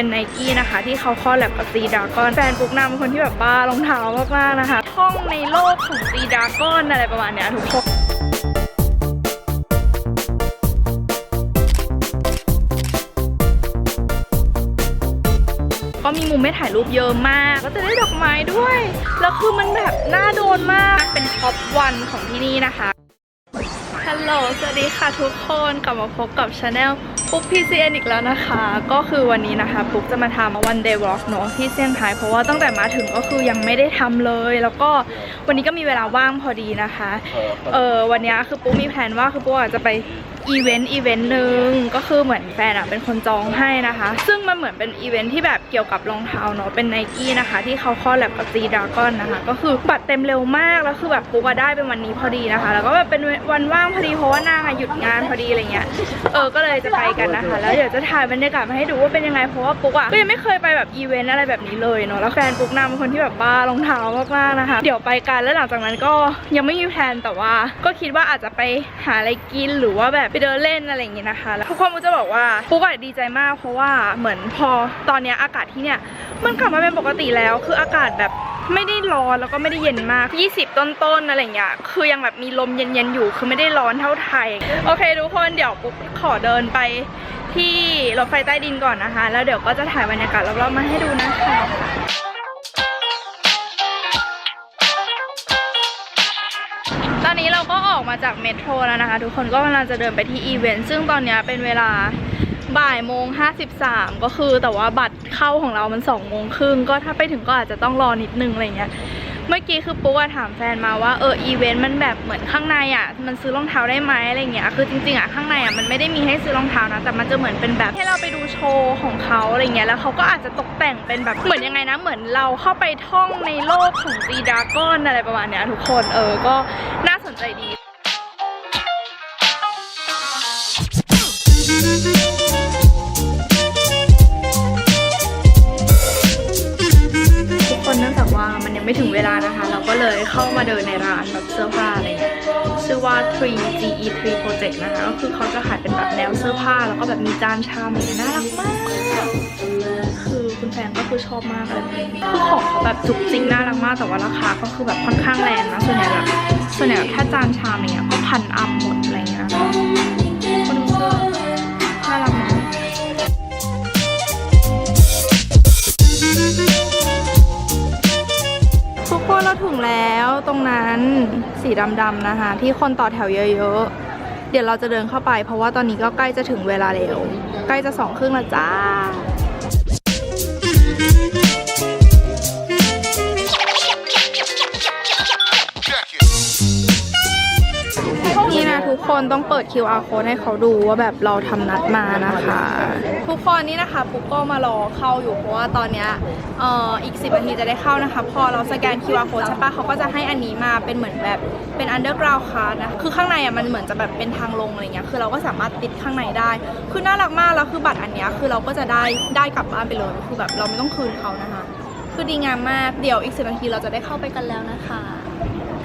เป็นไนกี้นะคะ ที่เขาคอลแลบกับซีดากอนแฟนปุ๊กนาเป็นคนที่แบบบ้ารองเท้ามากๆนะคะท่องในโลกของซีดากอนอะไรประมาณเนี้ยทุกคนก็มีมุมให้ถ่ายรูปเยอะมาก ก็จะได้ดอกไม้ด้วย แล้วคือมันแบบน่าโดนมาก เป็นท็อปวันของที่นี่นะคะ โหลสวัสดีค่ะทุกคนกลับมาพบกับช anel ปุ๊ก PCN อีกแล้วนะคะ ก็คือวันนี้นะคะปุ๊กจะมาทำวันเดย์วอล์กเนาะที่เซี่ยงไฮ้เพราะว่าตั้งแต่มาถึงก็คือยังไม่ได้ทำเลย แล้วก็วันนี้ก็มีเวลาว่างพอดีนะคะ เออวันนี้คือปุ๊กมีแผนว่าคือปุ๊กอาจจะไป อีเวนต์อีเวนต์หนึ่งก็คือเหมือนแฟนอะเป็นคนจองให้นะคะ ซึ่งมันเหมือนเป็นอีเวนต์ที่แบบเกี่ยวกับรองเท้าเนาะเป็นไนกี้นะคะ ที่เขาคอลแลบกับซีดากอนนะคะ ก็คือบัตรเต็มเร็วมากแล้วคือแบบปุ๊กอะได้เป็นวันนี้พอดีนะคะ แล้วก็แบบเป็นวันว่างพอดีเพราะว่านางอะหยุดงานพอดีอะไรเงี้ยเออก็เลยจะไปกันนะคะ แล้วเดี๋ยวจะถ่ายบรรยากาศมาให้ดูว่าเป็นยังไงเพราะว่าปุ๊กอะก็ยังไม่เคยไปแบบอีเวนต์อะไรแบบนี้เลยเนาะแล้วแฟนปุ๊กนาเป็นคนที่แบบบ้ารองเท้ามากๆนะคะ เดี๋ยวไปกันแล้วหลังจากนั้นก็ยังไม่มีแพลนแต่ว่า ก็คิดว่าอาจจะไปหาอะไรกินหรือว่าแบบเดินเล่นอะไรอย่างงี้นะคะทุกคนมุจะบอกว่าปุ๊กอะดีใจมาก เพราะว่าเหมือนพอตอนเนี้ยอากาศที่เนี่ยมันกลับมาเป็นปกติแล้ว คืออากาศแบบไม่ได้ร้อนแล้วก็ไม่ได้เย็นมาก 20 ต้นๆอะไรอย่างเงี้ย คือยังแบบมีลมเย็นๆอยู่ คือไม่ได้ร้อนเท่าไทย โอเคทุกคนเดี๋ยวปุ๊กขอเดินไปที่รถไฟใต้ดินก่อนนะคะ แล้วเดี๋ยวก็จะถ่ายบรรยากาศรอบๆมาให้ดูนะคะ เราก็ออกมาจากเมโทรแล้วนะคะ ทุกคนก็กำลังจะเดินไปที่อีเวนต์ซึ่งตอนนี้เป็นเวลาบ่ายโมง53ก็คือแต่ว่าบัตรเข้าของเรามัน2โมงครึ่งก็ถ้าไปถึงก็อาจจะต้องรอนิดนึงอะไรเงี้ยเมื่อกี้คือปุ๊กถามแฟนมาว่าเอออีเวนต์มันแบบเหมือนข้างในอะมันซื้อรองเท้าได้ไหมอะไรเงี้ยคือจริงๆอะข้างในอะมันไม่ได้มีให้ซื้อรองเท้านะแต่มันจะเหมือนเป็นแบบให้เราไปดูโชว์ของเขาอะไรเงี้ยแล้วเขาก็อาจจะตกแต่งเป็นแบบเหมือนยังไงนะเหมือนเราเข้าไปท่องในโลกของซีดากอนอะไรประมาณเนี้ยทุกคนเออก็น ใจดีทุกคนเนื่องจากว่ามันยังไม่ถึงเวลานะคะ เราก็เลยเข้ามาเดินในร้านแบบเสื้อผ้าอะไรอย่างเงี้ย ชื่อว่า 3 GE 3 Project นะคะ ก็คือเขาจะขายเป็นแบบแนวเสื้อผ้า แล้วก็แบบมีจานชามอะไรอย่างเงี้ยน่ารักมาก คือคุณแฟนก็คือชอบมากเลยคือของเขาแบบจุกจิกน่ารักมาก แต่ว่าราคาก็คือแบบค่อนข้างแรงนะ ส่วนใหญ่แบบส่วนใหญ่แบบถ้าจานชามเนี้ยก็พันอัพหมดอะไร สีดำๆนะคะ ที่คนต่อแถวเยอะๆ เดี๋ยวเราจะเดินเข้าไป เพราะว่าตอนนี้ก็ใกล้จะถึงเวลาแล้ว ใกล้จะสองครึ่งแล้วจ้า นี่นะทุกคนต้องเปิด QR code ให้เขาดูว่าแบบเราทำนัดมานะคะ ทุกคนนี่นะคะปุ๊กก็มารอเข้าอยู่เพราะว่าตอนเนี้ยเอ่ออีก 10นาทีจะได้เข้านะคะ พอเราสแกน QR code ใช่ปะเขาก็จะให้อันนี้มาเป็นเหมือนแบบเป็น underground card นะคือข้างในอะมันเหมือนจะแบบเป็นทางลงอะไรเงี้ยคือเราก็สามารถติดข้างในได้ คือน่ารักมากแล้วคือบัตรอันเนี้ยคือเราก็จะได้ได้กลับบ้านไปเลยคือแบบเราไม่ต้องคืนเขานะคะ คือดีงามมากเดี๋ยวอีก10นาทีเราจะได้เข้าไปกันแล้วนะคะ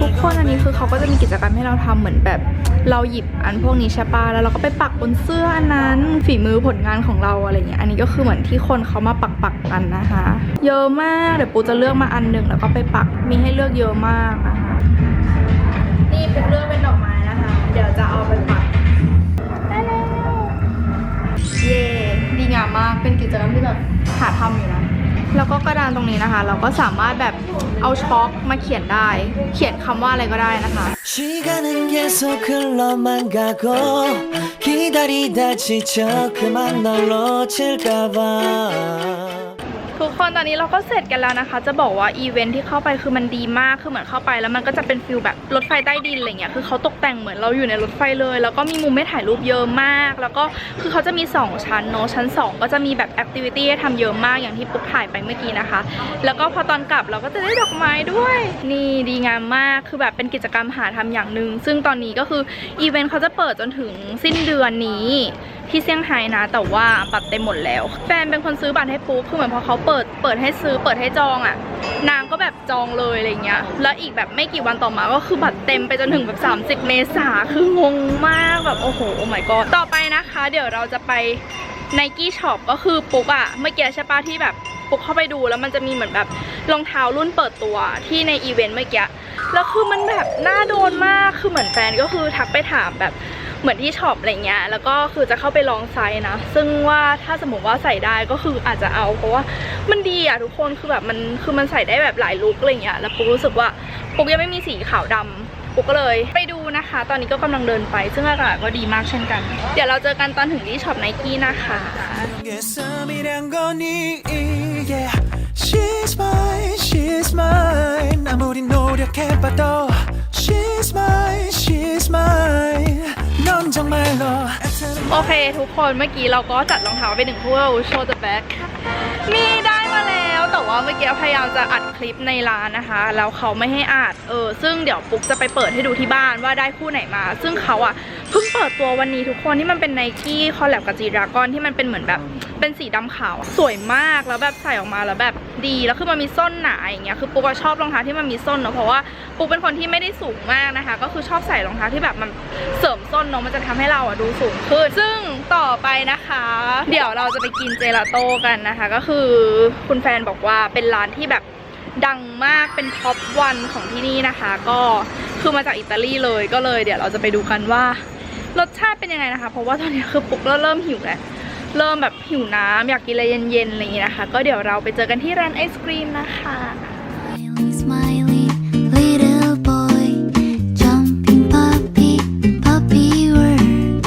ทุกคนอันนี้คือเขาก็จะมีกิจกรรมให้เราทำเหมือนแบบ เราหยิบอันพวกนี้ใช่ปะแล้วเราก็ไปปักบนเสื้ออันนั้น ฝีมือผลงานของเราอะไรเงี้ยอันนี้ก็คือเหมือนที่คนเขามาปักปักกันนะคะ เยอะมากเดี๋ยวปูจะเลือกมาอันหนึ่งแล้วก็ไปปักมีให้เลือกเยอะมากนะคะนี่เปูเลือกเป็นดอกไม้นะคะ เดี๋ยวจะเอาไปปักได้แล้วเย่ดีงามมากเป็นกิจกรรมที่แบบหาทำอยู่นะ แล้วก็กระดานตรงนี้นะคะ เราก็สามารถแบบเอาช็อกมาเขียนได้ เขียนคำว่าอะไรก็ได้นะคะ 시간은 계속 흘러만 가고 기다리다 지쳐 그만 널 놓칠까봐 ทุกคนตอนนี้เราก็เสร็จกันแล้วนะคะ จะบอกว่าอีเวนท์ที่เข้าไปคือมันดีมากคือเหมือนเข้าไปแล้วมันก็จะเป็นฟิลแบบรถไฟใต้ดินอะไรเงี้ยคือเขาตกแต่งเหมือนเราอยู่ในรถไฟเลย แล้วก็มีมุมให้ถ่ายรูปเยอะมาก แล้วก็คือเขาจะมี 2 ชั้นเนอะชั้น 2 ก็จะมีแบบแอคทิวิตี้ให้ทำเยอะมากอย่างที่ปุ๊กถ่ายไปเมื่อกี้นะคะ แล้วก็พอตอนกลับเราก็จะได้ดอกไม้ด้วย นี่ดีงามมากคือแบบเป็นกิจกรรมหาทำอย่างหนึ่งซึ่งตอนนี้ก็คืออีเวนต์เขาจะเปิดจนถึงสิ้นเดือนนี้ที่เซี่ยงไฮ้นะ แต่ว่าบัตรเต็มหมดแล้ว แฟนเป็นคนซื้อบัตรให้ปุ๊บคือเหมือนพอเขาเปิดเปิดให้ซื้อเปิดให้จองอะ่ะ นางก็แบบจองเลยอะไรเงี้ยแล้วอีกแบบไม่กี่วันต่อมาก็คือบัตรเต็มไปจนถึงแบบ30 เมษาคืองงมากแบบโอ้โหโอ้ my god ต่อไปนะคะ เดี๋ยวเราจะไปไนกี้ช็อปก็คือปุ๊กอะเมื่อกี้ใช่ปะที่แบบปุ๊กเข้าไปดูแล้วมันจะมีเหมือนแบบรองเท้ารุ่นเปิดตัวที่ในอีเวนต์เมื่อกี้แล้วคือมันแบบน่าโดนมากคือเหมือนแฟนก็คือทักไปถามแบบ เหมือนที่ช็อปอะไรเงี้ยแล้วก็คือจะเข้าไปลองไซส์นะ ซึ่งว่าถ้าสมมติว่าใส่ได้ก็คืออาจจะเอา เพราะว่ามันดีอะทุกคนคือแบบมันคือมันใส่ได้แบบหลายลุคอะไรเงี้ยแล้วปุ๊กรู้สึกว่าปุ๊กยังไม่มีสีขาวดำ ปุ๊กก็เลยไปดูนะคะ ตอนนี้ก็กำลังเดินไป ซึ่งอากาศก็ดีมากเช่นกัน เดี๋ยวเราเจอกันตอนถึงที่ช็อปไนกี้นะคะ 게 썸이란 거니 yeah. She's mine, she's mine 아무리 노력해봐도 She's mine, she's mine 넌 정말로 โอเคทุกคนเมื่อกี้เราก็จัดรองเท้าไปหนึ่งคู่โชว์ the back มีได้มาแล้ว แต่ว่าเมื่อกี้พยายามจะอัดคลิปในร้านนะคะ แล้วเขาไม่ให้อัด เออ ซึ่งเดี๋ยวปุ๊กจะไปเปิดให้ดูที่บ้านว่าได้คู่ไหนมา ซึ่งเขาอะเพิ่งเปิดตัววันนี้ทุกคนที่มันเป็นไนกี้คอลแลบกับจีดรากอนที่มันเป็นเหมือนแบบเป็นสีดำขาวอะสวยมากแล้วแบบใส่ออกมาแล้วแบบดี แล้วคือมันมีส้นหนาอย่างเงี้ย คือปุ๊กชอบรองเท้าที่มันมีส้นเนอะเพราะว่าปุ๊กเป็นคนที่ไม่ได้สูงมากนะคะ ก็คือชอบใส่รองเท้าที่แบบมันเสริมส้นเนอะมันจะทำให้เราอะดูสูงขึ้น ซึ่งต่อไปนะคะ เดี๋ยวเราจะไปกินเจลาโต้กันนะคะ ก็คือคุณแฟนบอกว่าเป็นร้านที่แบบดังมากเป็นท็อปวันของที่นี่นะคะ ก็คือมาจากอิตาลีเลยก็เลยเดี๋ยวเราจะไปดูกันว่ารสชาติเป็นยังไงนะคะ เพราะว่าตอนนี้คือปุ๊กเริ่มเริ่มหิวแล้วเริ่มแบบหิวน้ำอยากกินอะไรเย็นๆอะไรอย่างนี้นะคะ ก็เดี๋ยวเราไปเจอกันที่ร้านไอศครีมนะคะ Smiley, smiley, little boy, jumping puppy, puppy world.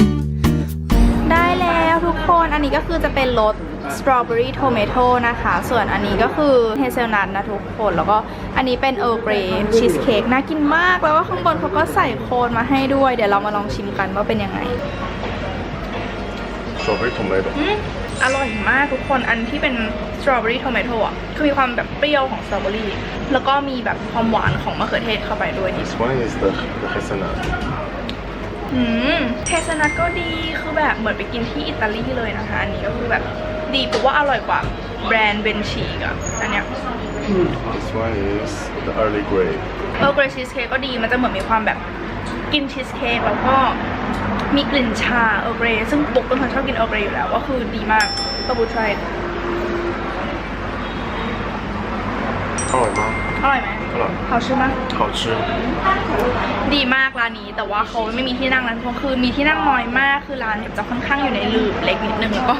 ได้แล้วทุกคนอันนี้ก็คือจะเป็นรส สตรอเบอรี่โทเมโต้นะคะ ส่วนอันนี้ก็คือเฮเซลนัทนะทุกคน แล้วก็อันนี้เป็นเออร์เกรชีสเค้กน่ากินมาก แล้วก็ข้างบนเขาก็ใส่โคนมาให้ด้วย เดี๋ยวเรามาลองชิมกันว่าเป็นยังไงสตรอเบอรี่ทอมเมโตอืมอร่อยมากทุกคน อันที่เป็นสตรอเบอรี่โทเมโต้อะคือมีความแบบเปรี้ยวของสตรอเบอรี่ แล้วก็มีแบบความหวานของมะเขือเทศเข้าไปด้วยนิด This one is the the hazelnut อืมเทสนัทก็ดี คือแบบเหมือนไปกินที่อิตาลีเลยนะคะ อันนี้ก็คือแบบ ดีปุ๊ว่าอร่อยกว่าแบรนด์เบนชีกอะอันเนี้ย This one is the early grey เออร์เกรชีสเค้กก็ดีมันจะเหมือนมีความแบบกินชีสเค้กแล้วก็มีกลิ่นชาเออร์เกรซึ่งปุ๊กเป็นคนชอบกินเออร์เกรอยู่แล้วก็คือดีมากก็บูทรายอร่อยมากอร่อยไหม อร่อยเขาชื่อมาก好吃ดีมากร้านนี้แต่ว่าเขาไม่มีที่นั่งนั้นเพราะคือมีที่นั่งน้อยมากคือร้านเนี่ยจะค่อนข้างอยู่ในลืบเล็กนิดนึงแล้วก็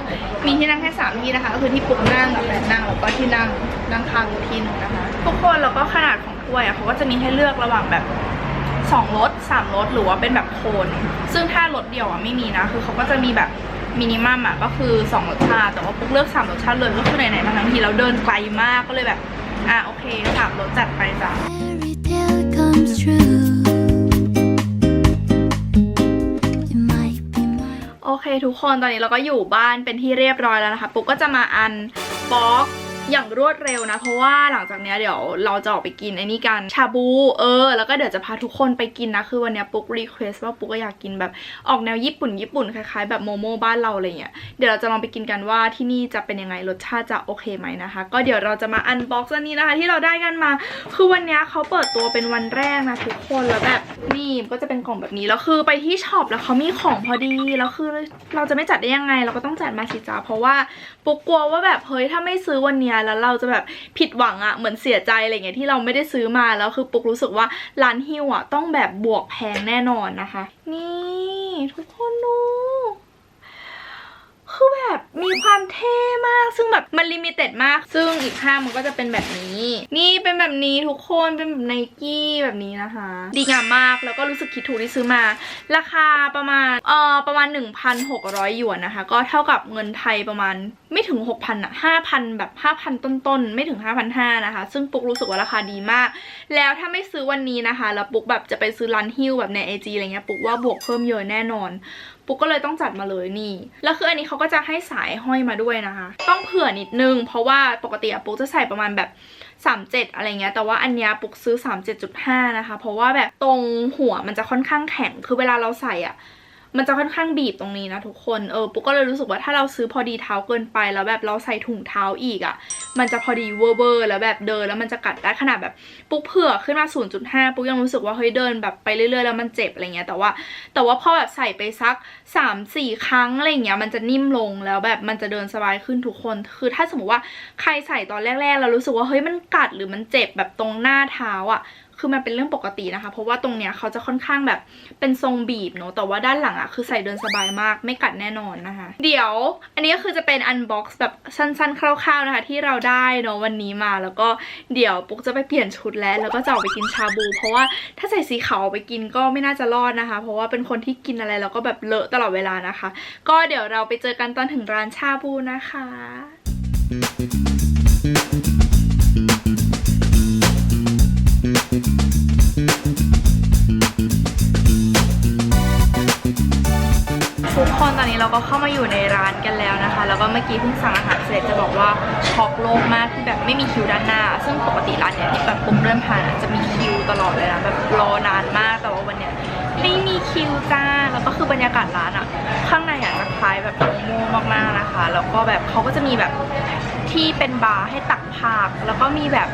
มีที่นั่งแค่สามที่นะคะก็คือที่ปุ๊กนั่งกับแฟนนั่งแล้วก็ที่นั่งนั่งข้างอีกที่หนึงนะคะทุกคนแล้วก็ขนาดของถ้วยอะเขาก็จะมีให้เลือกระหว่างแบบสองรสสามรสหรือว่าเป็นแบบโคนซึ่งถ้ารสเดียวอะไม่มีนะ คือเขาก็จะมีแบบมินิมัมอะก็คือสองรสชาติแต่ว่าปุ๊กเลือกสามรสชาติเลยก็คือไหนๆมาทั้งทีเราเดินไกลมากก็เลยแบบ อะโอเคสามรสจัดไปจ้ะ Fairy tale comes true. It might be mine. โอเคทุกคนตอนนี้เราก็อยู่บ้านเป็นที่เรียบร้อยแล้วนะคะ ปุ๊กก็จะมาอันบ็อก อย่างรวดเร็วนะ เพราะว่าหลังจากเนี้ยเดี๋ยวเราจะออกไปกินไอ้นี่กันชาบูเออ แล้วก็เดี๋ยวจะพาทุกคนไปกินนะ คือวันเนี้ยปุ๊กรีเควสว่าปุ๊กก็อยากกินแบบออกแนวญี่ปุ่นญี่ปุ่นคล้ายๆแบบโมโม่บ้านเราอะไรเงี้ยเดี๋ยวเราจะลองไปกินกันว่าที่นี่จะเป็นยังไงรสชาติจะโอเคไหมนะคะ ก็เดี๋ยวเราจะมาอันบ็อกซ์อันนี้นะคะ ที่เราได้กันมา คือวันเนี้ยเขาเปิดตัวเป็นวันแรกนะทุกคนแล้วแบบนี่ก็จะเป็นกล่องแบบนี้แล้วคือไปที่ช็อปแล้วเขามีของพอดีแล้วคือเราจะไม่จัดได้ยังไง เราก็ต้องจัดมาสิจ้าเพราะว่าปุ๊กกลัวว่าแบบเฮ้ยถ้าไม่ซื้อวันเนี้ยแล้วเราจะแบบผิดหวังอะเหมือนเสียใจอะไรเงี้ยที่เราไม่ได้ซื้อมาแล้วคือปุกรู้สึกว่าร้านฮิวอะต้องแบบบวกแพงแน่นอนนะคะ นี่ ทุกคนดูคคือแบบมีความเท่มาก ซึ่งแบบมันลิมิเต็ดมาก ซึ่งอีกข้างมันก็จะเป็นแบบนี้ นี่เป็นแบบนี้ทุกคนเป็นแบบไนกี้แบบนี้นะคะ ดีงามมากแล้วก็รู้สึกคิดถูกที่ซื้อมา ราคาประมาณเอ่อประมาณ 1,600หยวนนะคะ ก็เท่ากับเงินไทยประมาณไม่ถึง 6,000อะ5,000 แบบ 5,000 ต้นๆ ไม่ถึง 5,500นะคะ ซึ่งปุ๊กรู้สึกว่าราคาดีมาก แล้วถ้าไม่ซื้อวันนี้นะคะ แล้วปุ๊กแบบจะไปซื้อร้านฮิ้วแบบใน IG อะไรเงี้ยปุ๊กว่าบวกเพิ่มเยอะแน่นอน ปุ๊กก็เลยต้องจัดมาเลยนี่ แล้วคืออันนี้เขาก็จะให้สายห้อยมาด้วยนะคะ ต้องเผื่อนิดนึง เพราะว่าปกติปุ๊กจะใส่ประมาณแบบ37 อะไรเงี้ย แต่ว่าอันเนี้ยปุ๊กซื้อ 37.5 นะคะ เพราะว่าแบบตรงหัวมันจะค่อนข้างแข็ง คือเวลาเราใส่อะ มันจะค่อนข้างบีบตรงนี้นะทุกคนเออปุ๊กก็เลยรู้สึกว่าถ้าเราซื้อพอดีเท้าเกินไป แล้วแบบเราใส่ถุงเท้าอีกอะมันจะพอดีเวอร์เวอร์แล้วแบบเดินแล้วมันจะกัดได้ขนาดแบบปุ๊กเผื่อขึ้นมา 0.5 ปุ๊กยังรู้สึกว่าเฮ้ยเดินแบบไปเรื่อยๆแล้วมันเจ็บอะไรเงี้ยแต่ว่า แต่ว่าพอแบบใส่ไปสัก 3 4 ครั้งอะไรเงี้ยมันจะนิ่มลงแล้วแบบมันจะเดินสบายขึ้นทุกคน คือถ้าสมมติว่าใครใส่ตอนแรกๆเรารู้สึกว่าเฮ้ยมันกัดหรือมันเจ็บแบบตรงหน้าเท้าอะ่ะ คือมันเป็นเรื่องปกตินะคะ เพราะว่าตรงเนี้ยเขาจะค่อนข้างแบบเป็นทรงบีบเนอะแต่ว่าด้านหลังอะคือใส่เดินสบายมากไม่กัดแน่นอนนะคะ เดี๋ยว อันนี้ก็คือจะเป็นอันบ็อกซ์แบบสั้นๆ คร่าวๆนะคะ ที่เราได้เนอะวันนี้มาแล้วก็เดี๋ยวปุ๊กจะไปเปลี่ยนชุดแล้ว แล้วก็จะออกไปกินชาบู เพราะว่าถ้าใส่สีขาวไปกินก็ไม่น่าจะรอดนะคะ เพราะว่าเป็นคนที่กินอะไรแล้วก็แบบเลอะตลอดเวลานะคะ ก็เดี๋ยวเราไปเจอกันตอนถึงร้านชาบูนะคะ ก็เข้ามาอยู่ในร้านกันแล้วนะคะ แล้วก็เมื่อกี้เพิ่งสั่งอาหารเสร็จจะบอกว่าช็อกโลกมากที่แบบไม่มีคิวด้านหน้า ซึ่งปกติร้านเนี้ยที่แบบปุ๊บเดินผ่านจะมีคิวตลอดเลยนะแบบรอนานมากแต่ว่าวันเนี้ยไม่มีคิวจ้าแล้วก็คือบรรยากาศร้านอะข้างในอะจะคล้ายแบบโมโม่มากๆนะคะ แล้วก็แบบเขาก็จะมีแบบที่เป็นบาร์ให้ตักผักแล้วก็มีแบบ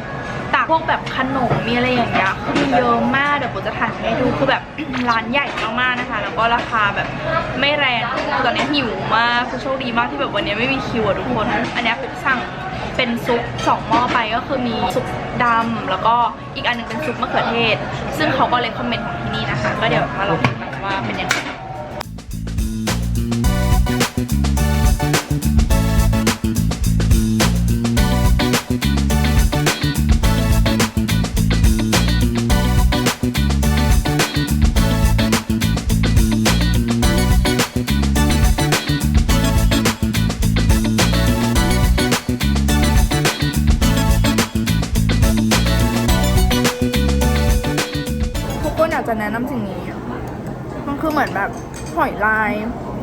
ตักพวกแบบขนมมีอะไรอย่างเงี้ยคือมีเยอะมากเดี๋ยวปุ๊จะถ่ายให้ดูคือแบบร้านใหญ่มากๆนะคะ แล้วก็ราคาแบบไม่แรงตอนนี้หิวมากคือโชคดีมากที่แบบวันนี้ไม่มีคิวอะทุกคน อันนี้เป็นสั่งเป็นซุปสองหม้อไปก็คือมีซุปดำแล้วก็อีกอันหนึงเป็นซุปมะเขือเทศ ซึ่งเขาก็เลยคอมเมนต์ของที่นี่นะคะ ก็เดี๋ยวมาลองดูกันว่าเป็นยังไง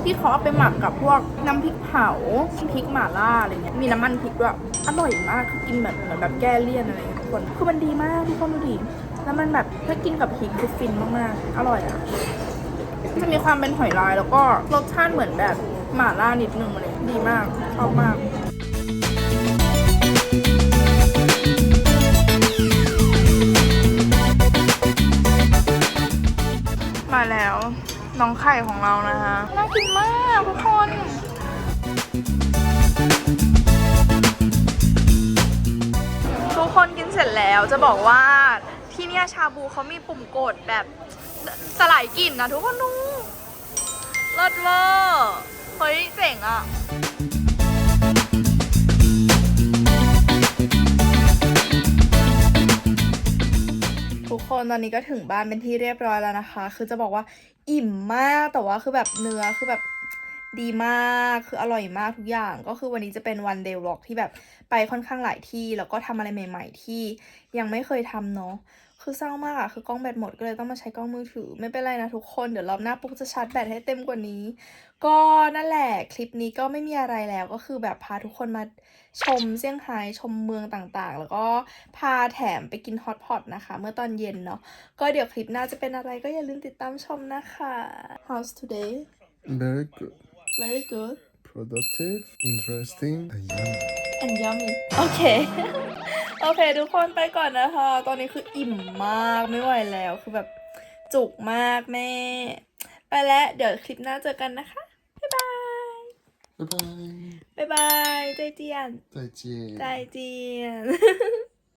ที่เขาเอาไปหมักกับพวกน้ำพริกเผาพริกหม่าล่าอะไรเงี้ยมีน้ำมันพริกด้วยอร่อยมากคือกินแบบเหมือนแบบแก้เลี่ยนอะไรทุกคนคือมันดีมากทุกคนดูดิแล้วมันแบบถ้ากินกับพริกคือฟินมากๆ อร่อยอะจะมีความเป็นหอยลายแล้วก็รสชาติเหมือนแบบหม่าล่านิดนึงอะไรดีมากชอบมาก น้องไข่ของเรานะคะน่ากินมากทุกคนทุกคนกินเสร็จแล้วจะบอกว่าที่เนี่ยชาบูเขามีปุ่มกดแบบสลายกลิ่นนะทุกคนดูเลิศเวอร์เฮ้ยเจ๋งอะ ทุกคนตอนนี้ก็ถึงบ้านเป็นที่เรียบร้อยแล้วนะคะ คือจะบอกว่าอิ่มมากแต่ว่าคือแบบเนื้อคือแบบดีมากคืออร่อยมากทุกอย่าง ก็คือวันนี้จะเป็นวันเดย์วล็อกที่แบบไปค่อนข้างหลายที่ แล้วก็ทำอะไรใหม่ ๆ ที่ยังไม่เคยทำเนาะคือเศร้ามากอะคือกล้องแบตหมดก็เลยต้องมาใช้กล้องมือถือ ไม่เป็นไรนะทุกคนเดี๋ยวรอบหน้าปุ๊กจะชาร์จแบตให้เต็มกว่านี้ ก็นั่นแหละคลิปนี้ก็ไม่มีอะไรแล้วก็คือแบบพาทุกคนมาชมเซี่ยงไฮ้ชมเมืองต่างๆ แล้วก็พาแถมไปกินฮอตพอตนะคะ เมื่อตอนเย็นเนาะก็เดี๋ยวคลิปหน้าจะเป็นอะไรก็อย่าลืมติดตามชมนะคะ How's today Very good very good productive interesting and yummy and yummy โอเคโอเค ทุกคนไปก่อนนะคะ ตอนนี้คืออิ่มมากไม่ไหวแล้วคือแบบจุกมากแม่ ไปแล้ว เดี๋ยวคลิปหน้าเจอกันนะคะบ๊ายบาย 拜拜，拜拜，再见，再见，再见。